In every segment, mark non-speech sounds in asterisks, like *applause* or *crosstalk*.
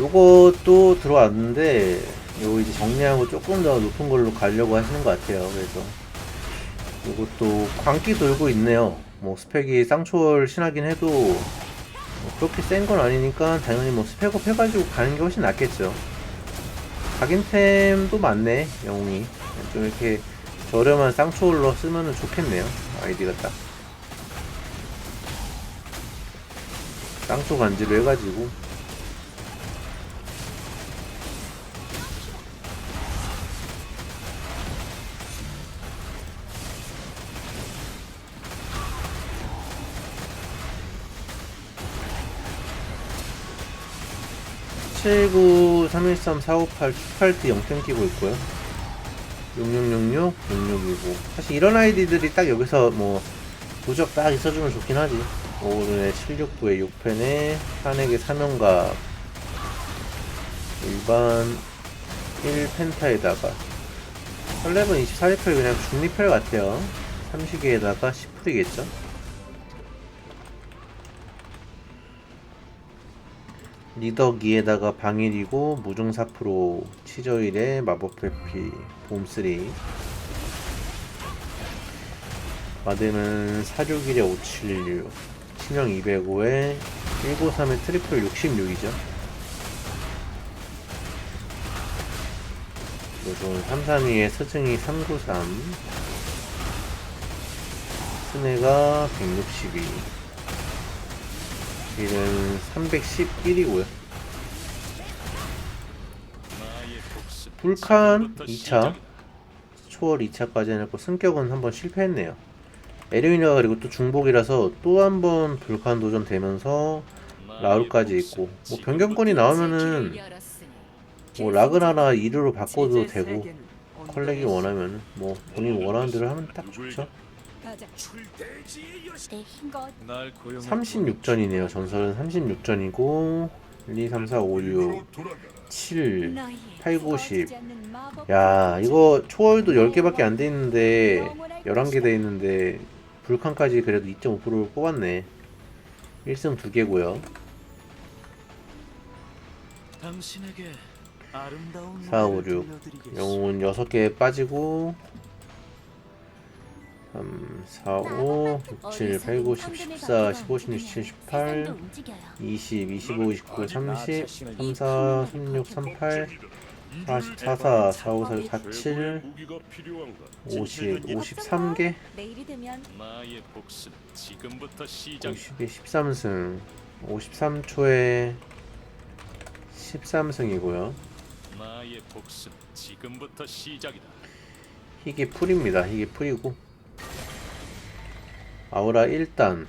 요것도 들어왔는데 요거 이제 정리하고 조금 더 높은 걸로 가려고 하시는 것 같아요. 그래서 요것도 광기 돌고 있네요. 뭐 스펙이 쌍초월 신하긴 해도 뭐 그렇게 센 건 아니니까 당연히 뭐 스펙업 해가지고 가는 게 훨씬 낫겠죠. 각인템도 많네 영웅이 좀 이렇게 저렴한 쌍초월로 쓰면은 좋겠네요 아이디가 딱 쌍초 간지로 해가지고 칠구 313 458 18트 0점 끼고 있고요. 6666 6629 사실 이런 아이디들이 딱 여기서 뭐 부적 딱 있어주면 좋긴 하지. 오른에 769에 6펜에 산에게 사명각 일반 1펜타에다가 설렙은 24리펠 그냥 중리펠 같아요. 30개에다가 10풀이겠죠 리더기에다가 방일이고 무중 4% 치저일에 마법 회피 봄3 마드는 461에 576 신형 205에 193에 트리플 66이죠. 요즘 332에 스승이 393 스네가 162 딜은 311이고요. 불칸 2차 초월 2차까지 해놓고 승격은 한번 실패했네요. 에르미나가 그리고 또 중복이라서 또 한 번 불칸 도전 되면서 라울까지 있고 뭐 변경권이 나오면은 뭐 라그나나 2류로 바꿔도 되고 컬렉이 원하면 뭐 본인 원하는 대로 하면 딱 좋죠. 가자. 내 힘껏 36전이네요. 전설은 36전이고 1, 2, 3, 4, 5, 6, 7, 나의 8, 9, 10. 꺼지지 않는 마법 야 이거 초월도 10개밖에 안 돼 있는데 11개 돼 있는데 불칸까지 그래도 2.5%를 뽑았네 1승 2개고요 당신에게 아름다운 4, 5, 노래를 6 들려드리겠습니다. 영웅은 6개 빠지고 3, 4, 5, 6, 7, 8, 9, 10, 14, 15, 16, 17, 18 20, 25, 29, 30 3, 4, 36, 38 40, 4, 4, 4, 5, 4, 6, 4, 7 50, 53개 내일이 되면 나의 복수는 지금부터 시작. 50에 13승 53초에 13승이고요 나의 복수는 지금부터 시작이다. 희귀 풀입니다 희귀 풀이고 아우라 1단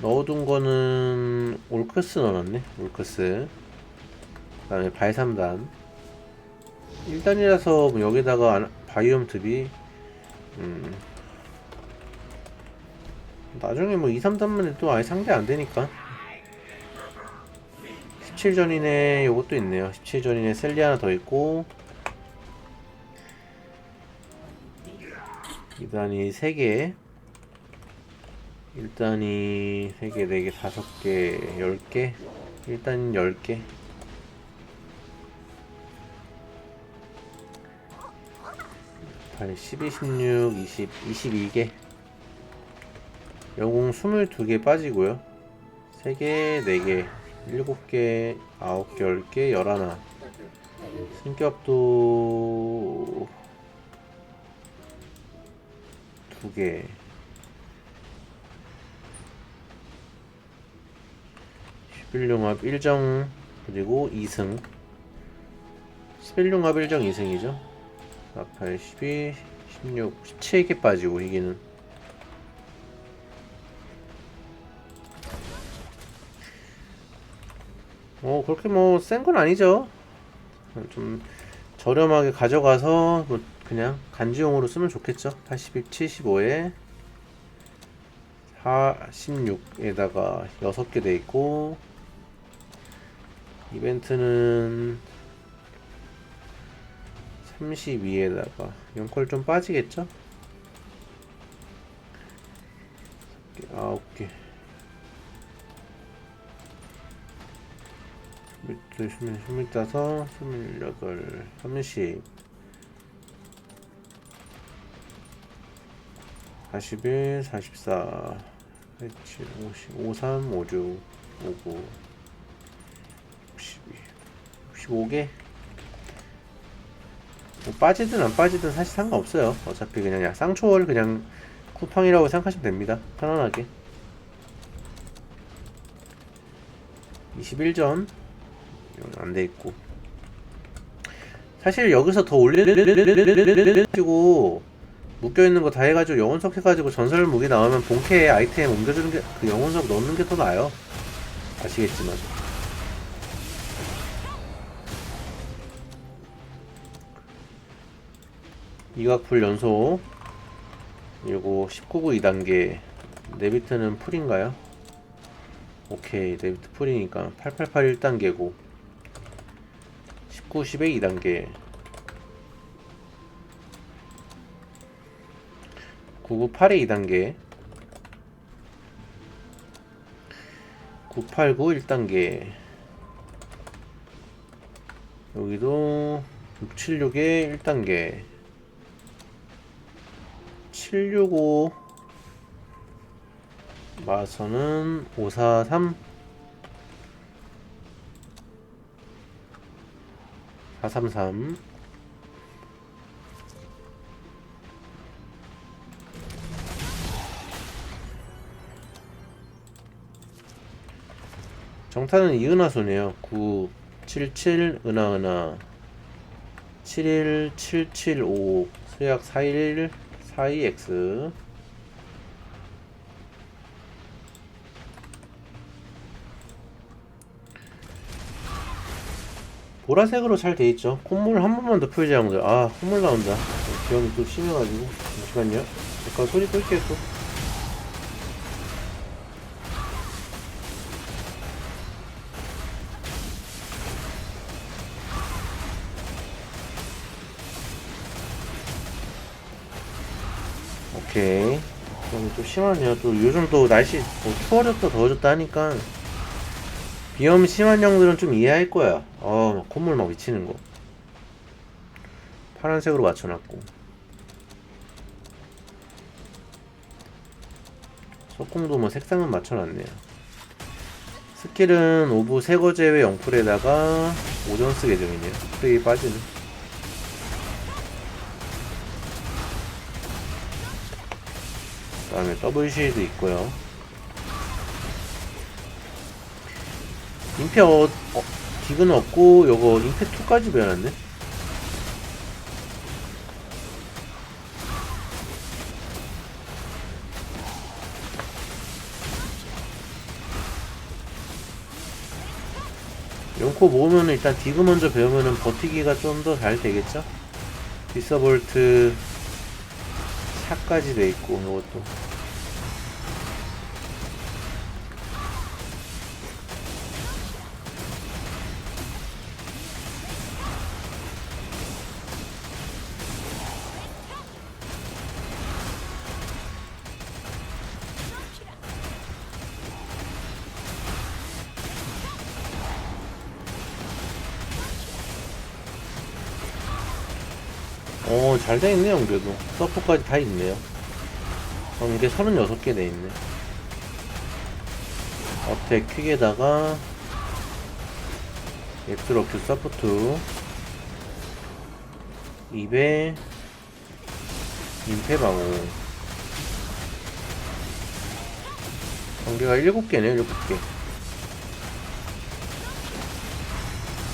넣어둔 거는 올크스 넣어놨네 올크스. 그 다음에 발 3단. 1단이라서 뭐 여기다가 안- 바이옴 듭이 음. 나중에 뭐 2, 3단만 해도 아예 상대 안 되니까. 17전이네 요것도 있네요. 17전이네 셀리 하나 더 있고 2단이 3개. 1단이 3개, 4개, 5개, 10개? 1단 10개. 8, 12, 16, 20, 22개. 영웅 22개 빠지고요. 3개, 4개, 7개, 9개, 10개, 11 승격도 2개 십일융합 1정 그리고 2승. 11융합 1정 2승이죠. 4, 8, 12, 16, 17개 빠지고 이기는. 어 그렇게 뭐 센 건 아니죠. 좀 저렴하게 가져가서 뭐 그냥 간지용으로 쓰면 좋겠죠? 82, 75에 46에다가 6개 돼 있고 이벤트는 32에다가 연컬 좀 빠지겠죠? 9개. 스물, 스물다섯, 스물여덟, 삼십, 사십일, 사십사, 사십칠, 오십, 오삼, 오육, 오구, 육십이, 육십오개. 뭐 빠지든 안 빠지든 사실 상관없어요. 어차피 그냥 야, 쌍초월 그냥 쿠팡이라고 생각하시면 됩니다. 편안하게. 21전 안돼 있고 사실 여기서 더 올리고 묶여 있는 거 다 해가지고 영혼석 해가지고 전설 무기 나오면 본캐 아이템 옮겨주는 게 그 영혼석 넣는 게 더 나아요. 아시겠지만. 이각풀 연속 요거 19구 2단계 네비트는 풀인가요? 오케이 네비트 풀이니까 888 1단계고 19, 10에 2단계 998에 2단계. 989 1단계. 여기도 676에 1단계. 765 마서는 543 433 정타는 이은하수네요. 9 77 은하 은하. 71 775 수약 41 42X 보라색으로 잘 돼있죠. 콧물 한 번만 더 풀자 형들 아 콧물 나온다. 기억이 또 심해가지고. 잠시만요. 잠깐 소리 끌게요 또 심하네요. 또 요즘 또 날씨 뭐 추워졌다 더워졌다 하니까 비염 심한 형들은 좀 이해할 거야. 어, 막 콧물 막 미치는 거. 파란색으로 맞춰놨고. 석궁도 뭐 색상은 맞춰놨네요. 스킬은 오브 세거 제외 영풀에다가 오전스 계정이네요. 프레이 빠지는 그 다음에 더블 쉴드 있고요 임페 어, 어 딕은 없고 요거 임페 2까지 배워놨네 용코 모으면 일단 디그 먼저 배우면은 버티기가 좀 더 잘 되겠죠? 디서볼트 샷까지 돼 있고 이것도 어, 잘돼 있네요, 그래도. 서포까지 다 있네요. 그럼 이게 36개 돼 있네. 어택 퀵에다가, 엑스로큐 서포트, 2배, 임페방어. 관계가 7개네요, 7개.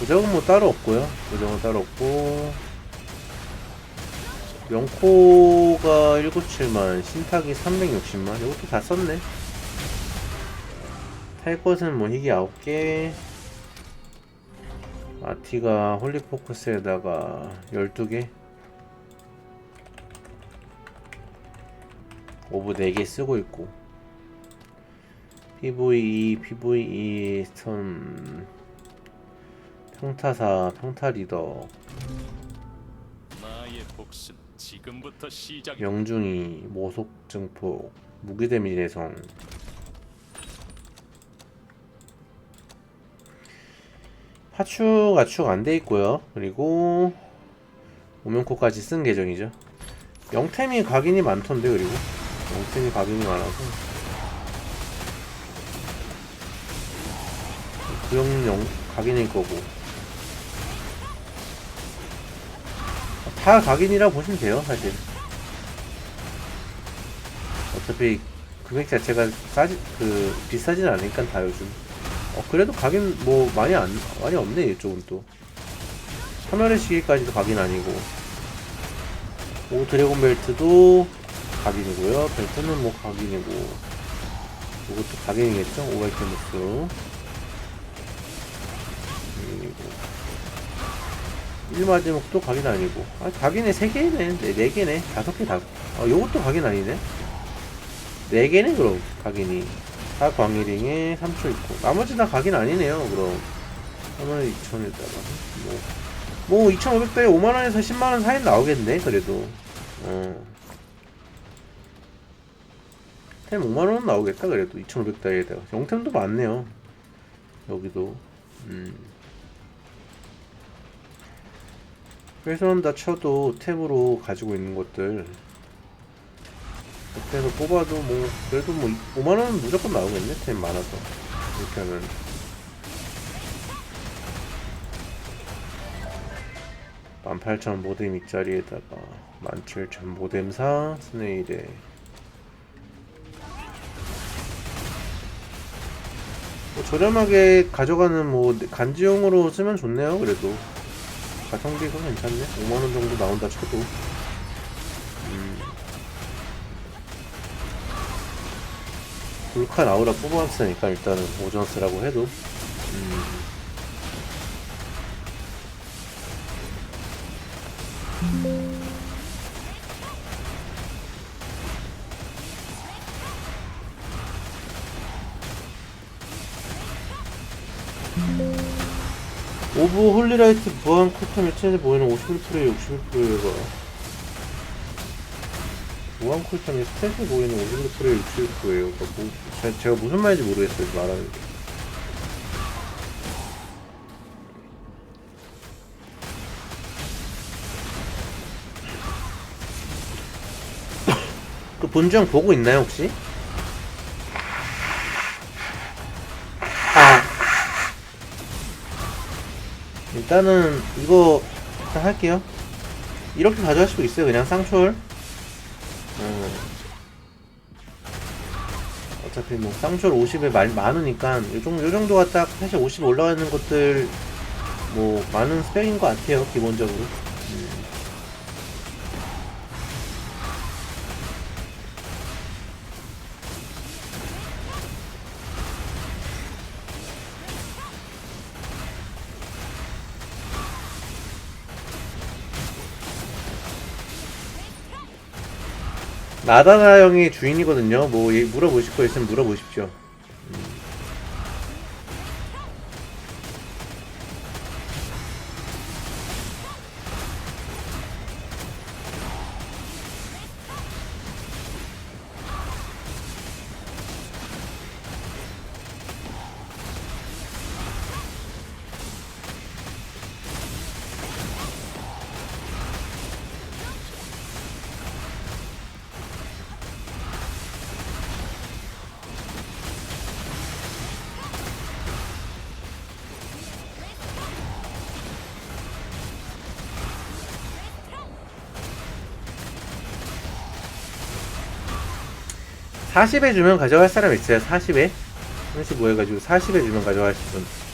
부적은 뭐 따로 없고요. 부적은 따로 없고, 명코가 197만, 신탁이 360만. 이것도 다 썼네. 탈 것은 뭐 희귀 9개. 아티가 홀리포커스에다가 12개. 오브 4개 쓰고 있고. PVE, PVE, 스턴, 평타사, 평타 리더, 나의 복수는 지금부터 시작이다. 영중이, 모속 증폭, 무기 데미지 내성. 하축 아축 안 돼 있고요. 그리고 오면코까지 쓴 계정이죠. 영템이 각인이 많던데 그리고 영템이 각인이 많아서 구형 영 각인일 거고 다 각인이라 보시면 돼요 사실. 어차피 금액 자체가 싸지 그 비싸진 않으니까 다 요즘. 어 그래도 각인 뭐 많이 안 많이 없네 이쪽은 또. 화면의 시기까지도 각인 아니고. 오 드래곤 벨트도 각인이고요. 벨트는 뭐 각인이고. 이것도 각인이겠죠? 오발테무스. 1마지막도 각인 아니고. 아 각인에 3개네. 네, 4 개네. 5개 다. 아 요것도 각인 아니네. 4개네 그럼 각인이. 다 광일링에 3초 있고. 나머지 다 각인 아니네요 그럼. 하나에 2천에다가 뭐. 뭐 2,500배에 5만원에서 10만원 사이 나오겠네 그래도 어. 템 5만원 나오겠다 그래도 2,500달에다가 영템도 많네요 여기도 음. 회선다 쳐도 템으로 가지고 있는 것들. 옆에서 뽑아도 뭐 그래도 뭐 5만원은 무조건 나오겠네 템 많아서. 이렇게 하면. 18,000 모뎀 이짜리에다가 17,000 모뎀 4 스네일에. 뭐 저렴하게 가져가는 뭐 간지용으로 쓰면 좋네요 그래도 가성비가 괜찮네 5만원 정도 나온다 쳐도 음. 불카 나오라 뽑아왔으니까 일단은 오전 쓰라고 해도 음. 오 브 홀리라이트 무한 쿨터 매체에서 보이는 51%에 61%가 무한 쿨텀이 스탯에 보이는 51%에 61%예요. 그러니까 뭐, 제- 제가 무슨 말인지 모르겠어요. 말하는 게. 그 본주형 보고 있나요 혹시? 일단은 이거 일단 할게요. 이렇게 가져갈 수도 있어요 그냥 쌍초월. 어. 어차피 뭐 쌍초월 50에 말, 많으니까 요 정도, 요 정도가 딱 사실 50 올라가는 것들 뭐 많은 스펙인 것 같아요 기본적으로 나다나 형이 주인이거든요. 뭐 예, 물어보실 거 있으면 물어보십시오. 40에 주면 가져갈 사람 있어요. 40에? 35 해가지고 40에 주면 가져가실 분.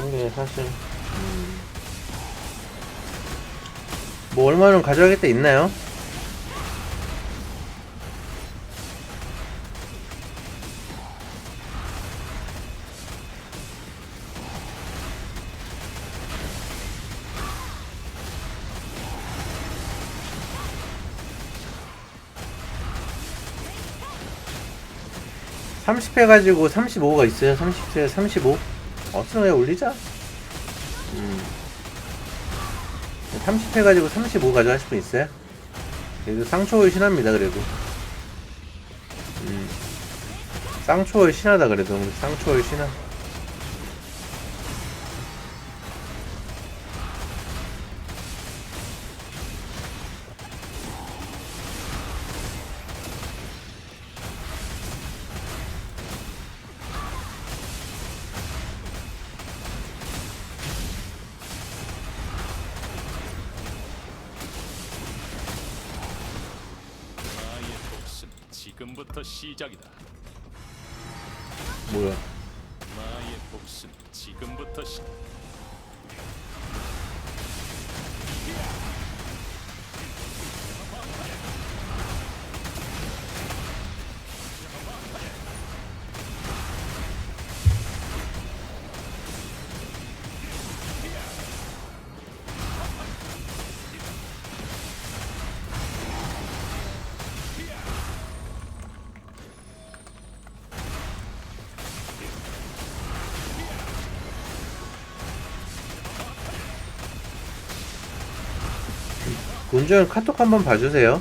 그런 게 사실 뭐 얼마는 가져가겠다 있나요? 30 해가지고 35가 있어요. 30세, 35. 왜 올리자 음. 30 해가지고 35 가져가실 분 있어요? 그래도 쌍초월 신합니다 그래도 음. 쌍초월 신하다 그래도 쌍초월 신하 지금부터 시작이다. 뭐야 나의 복수는 지금부터 시. 문주현 카톡 한번 봐주세요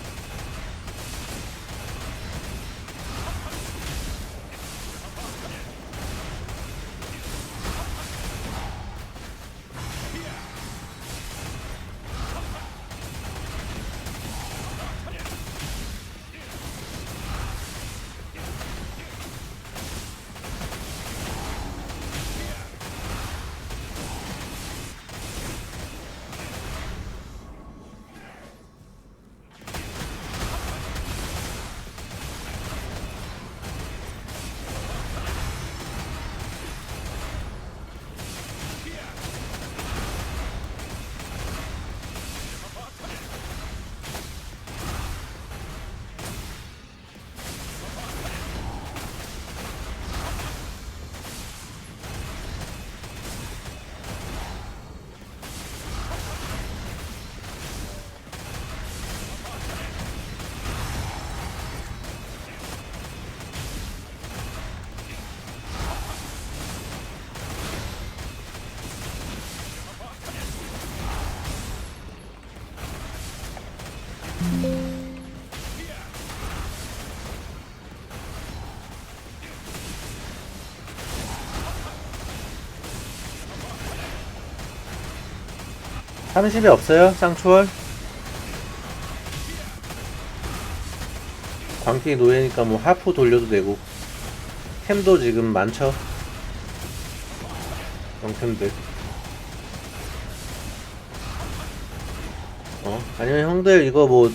삼0에 없어요 쌍초월? 광기 노예니까 뭐 하프 돌려도 되고. 템도 지금 많죠? 영템들. 어? 아니면 형들 이거 뭐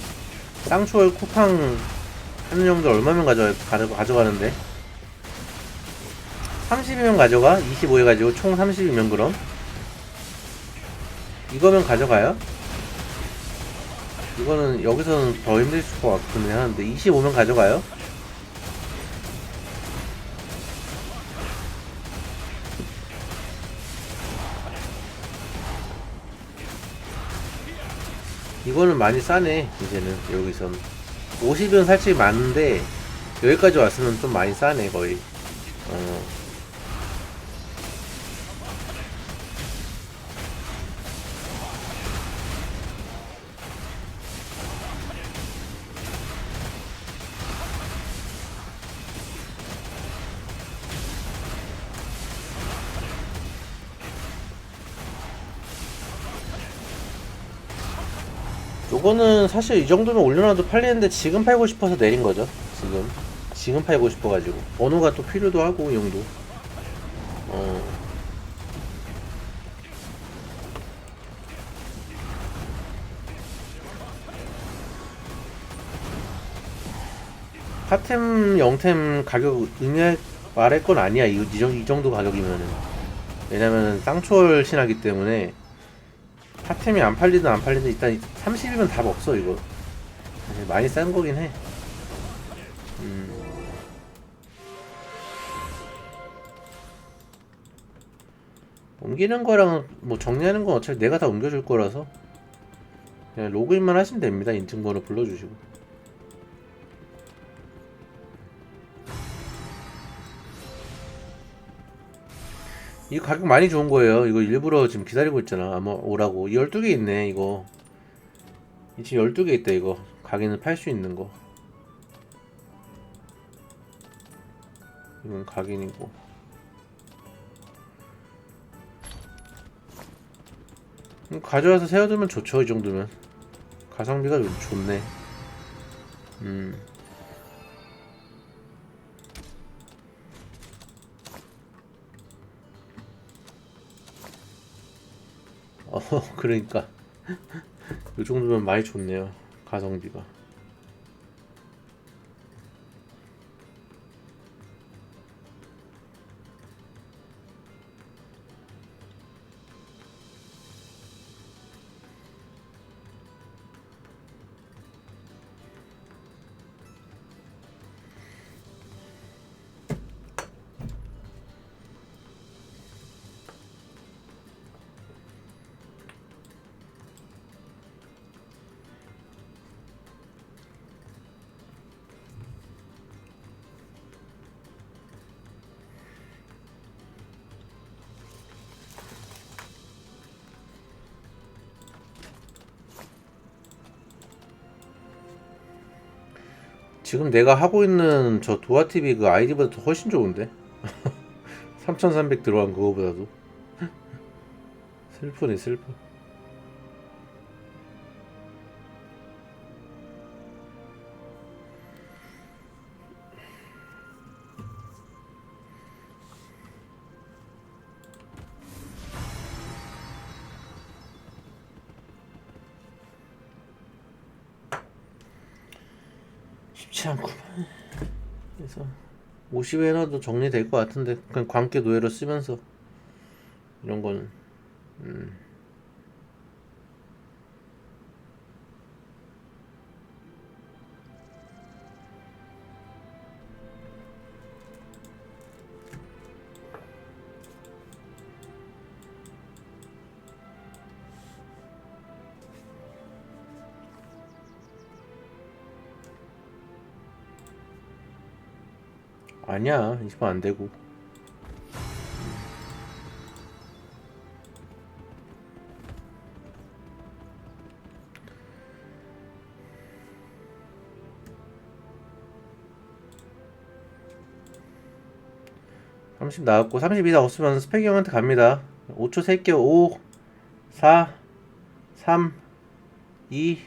쌍초월 쿠팡 하는 형들 얼마면 가져, 가져, 가져가는데? 30이면 가져가? 25 해가지고 총 30이면 그럼 이거면 가져가요? 이거는 여기서는 더 힘들 것 같긴 하는데 25면 가져가요? 이거는 많이 싸네 이제는 여기선 50은 살짝 많은데 여기까지 왔으면 좀 많이 싸네 거의 요거는 사실 이 정도면 올려놔도 팔리는데 지금 팔고 싶어서 내린 거죠. 지금. 지금 팔고 싶어가지고. 번호가 또 필요도 하고, 이 용도. 어. 하템, 영템 가격 의미할, 말할 건 아니야. 이, 이 정도 가격이면은. 왜냐면은 쌍초월 신하기 때문에 탑템이 안 팔리든 안 팔리든 일단 30이면 답 없어 이거. 많이 싼 거긴 해. 음. 옮기는 거랑 뭐 정리하는 건 어차피 내가 다 옮겨줄 거라서 그냥 로그인만 하시면 됩니다 인증번호 불러주시고 이 가격 많이 좋은 거예요. 이거 일부러 지금 기다리고 있잖아. 아마 오라고. 12개 있네, 이거. 이 지금 12개 있다, 이거. 가게는 팔 수 있는 거. 이건 각인이고. 음, 가져와서 세워두면 좋죠, 이 정도면. 가성비가 좀 좋네. 음. 어, *laughs* 그러니까. 이 정도면 많이 좋네요. 가성비가. 지금 내가 하고 있는 저 도아TV 그 아이디보다 더 훨씬 좋은데? *laughs* 3300 들어간 그거보다도 *laughs* 슬프네 슬퍼 쉽지 않구만 그래서 50에 넣어도 정리될 것 같은데 그냥 관계 노예로 쓰면서 이런 거는 음. 아니야. 20번 안 되고. 삼십 나왔고 32 나왔으면 스펙이 형한테 갑니다. 5초 셀게요 5 4 3 2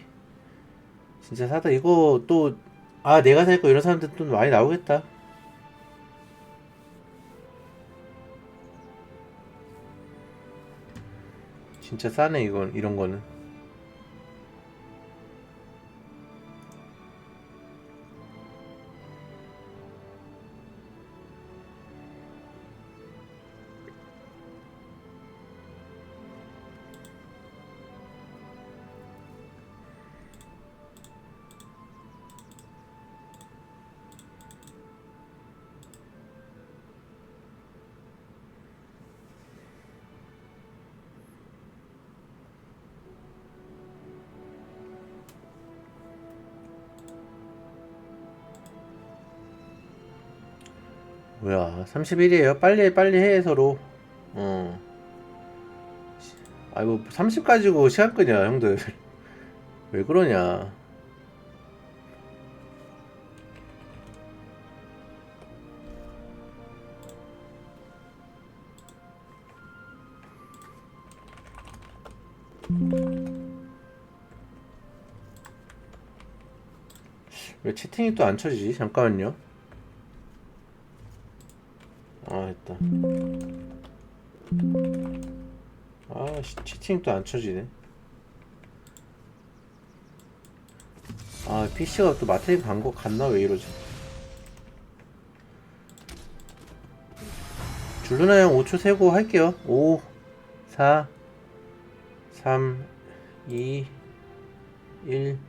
진짜 사다. 이거 또 아 내가 살 거 이런 사람들 또 많이 나오겠다 진짜 싸네 이건 이런 거는 뭐야 31이에요? 빨리 빨리 해 서로. 어. 아이고 30 가지고 시간 끄냐 형들. *laughs* 왜 그러냐. 왜 채팅이 또 안 쳐지지? 잠깐만요 아 됐다. 아 씨, 채팅 또안 쳐지네. 아 PC가 또 마트에 간거 갔나? 왜 이러지? 줄루나 형 5초 세고 할게요. 5 4 3 2 1